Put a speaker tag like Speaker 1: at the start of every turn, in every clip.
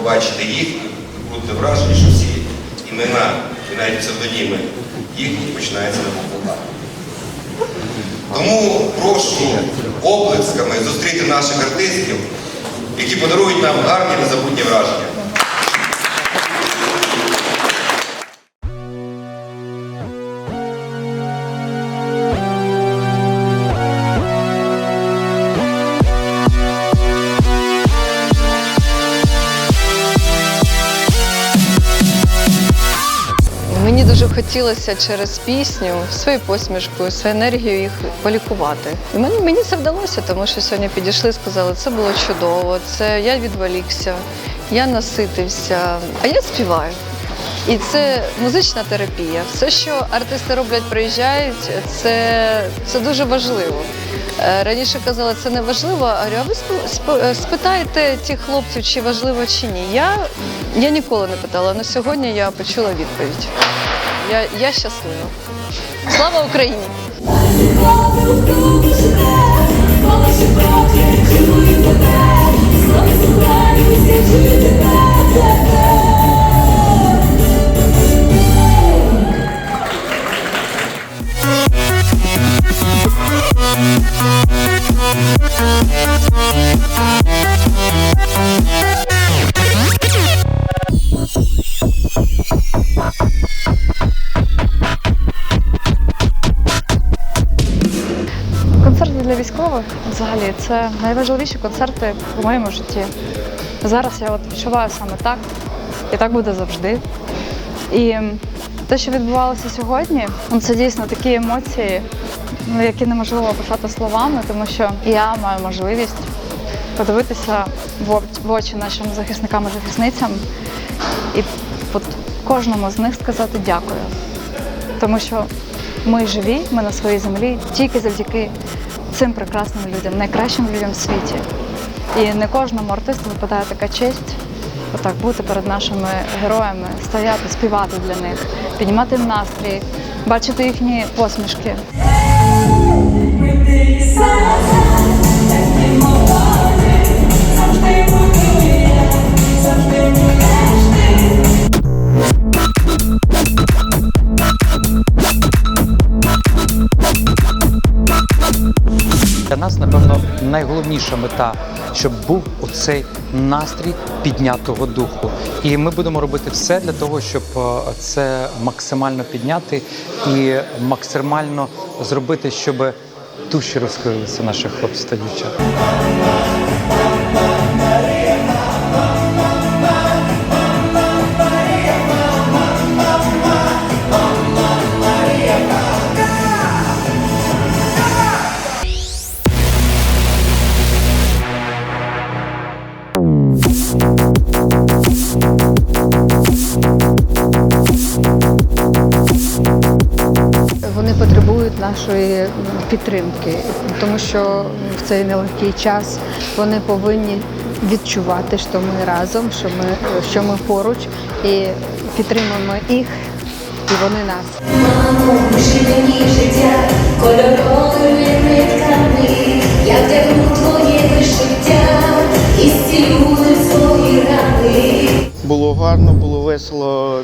Speaker 1: побачите їх, і будете вражені, що всі імена і навіть псевдоніми їхні починаються на букву А. Тому прошу оплесками зустріти наших артистів, які подарують нам гарні незабутні враження.
Speaker 2: Мені дуже хотілося через пісню, своєю посмішкою, свою енергію їх полікувати. І мені, мені це вдалося, тому що сьогодні підійшли, сказали, це було чудово, це я відволікся, я наситився, а я співаю. І це музична терапія. Все, що артисти роблять, приїжджають, це, це дуже важливо. Е, Раніше казали, це не важливо, а ви спи- спи- спитайте тих хлопців, чи важливо чи ні. Я, я ніколи не питала, але сьогодні я почула відповідь. Я, я щаслива. Слава Україні!
Speaker 3: Концерти це найважливіші концерти у моєму житті. Зараз я от відчуваю саме так, і так буде завжди. І те, що відбувалося сьогодні, ну, це дійсно такі емоції, ну, які неможливо описати словами, тому що я маю можливість подивитися в в очі нашим захисникам і захисницям і кожному з них сказати дякую. Тому що ми живі, ми на своїй землі тільки завдяки цим прекрасним людям, найкращим людям в світі. І не кожному артисту випадає така честь отак бути перед нашими героями, стояти, співати для них, піднімати настрій, бачити їхні посмішки.
Speaker 4: Нас, напевно, найголовніша мета, щоб був оцей настрій піднятого духу. І ми будемо робити все для того, щоб е, це максимально підняти і максимально зробити, щоб душі розкрилися наших хлопців та дівчат.
Speaker 5: Нашої підтримки, тому що в цей нелегкий час вони повинні відчувати, що ми разом, що ми, що ми поруч і підтримуємо їх, і вони нас.
Speaker 6: Мамо, мені життя кольоровими нитками, я вдягну твоє вишиття і зцілюю свої рани.
Speaker 7: Було гарно, було весело,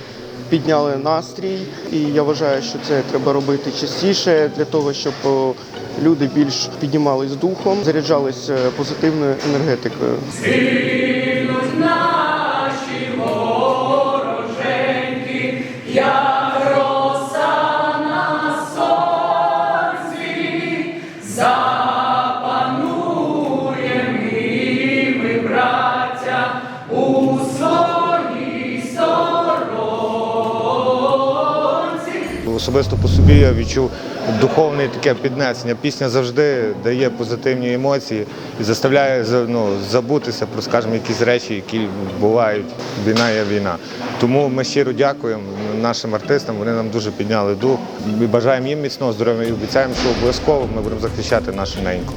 Speaker 7: підняли настрій. І я вважаю, що це треба робити частіше для того, щоб люди більш піднімались духом, заряджались е, позитивною енергетикою.
Speaker 8: Особисто по собі я відчув духовне таке піднесення. Пісня завжди дає позитивні емоції і заставляє ну, забутися про, скажімо, якісь речі, які бувають. Війна є війна. Тому ми щиро дякуємо нашим артистам. Вони нам дуже підняли дух. Ми бажаємо їм міцного здоров'я і обіцяємо, що обов'язково ми будемо захищати нашу неньку.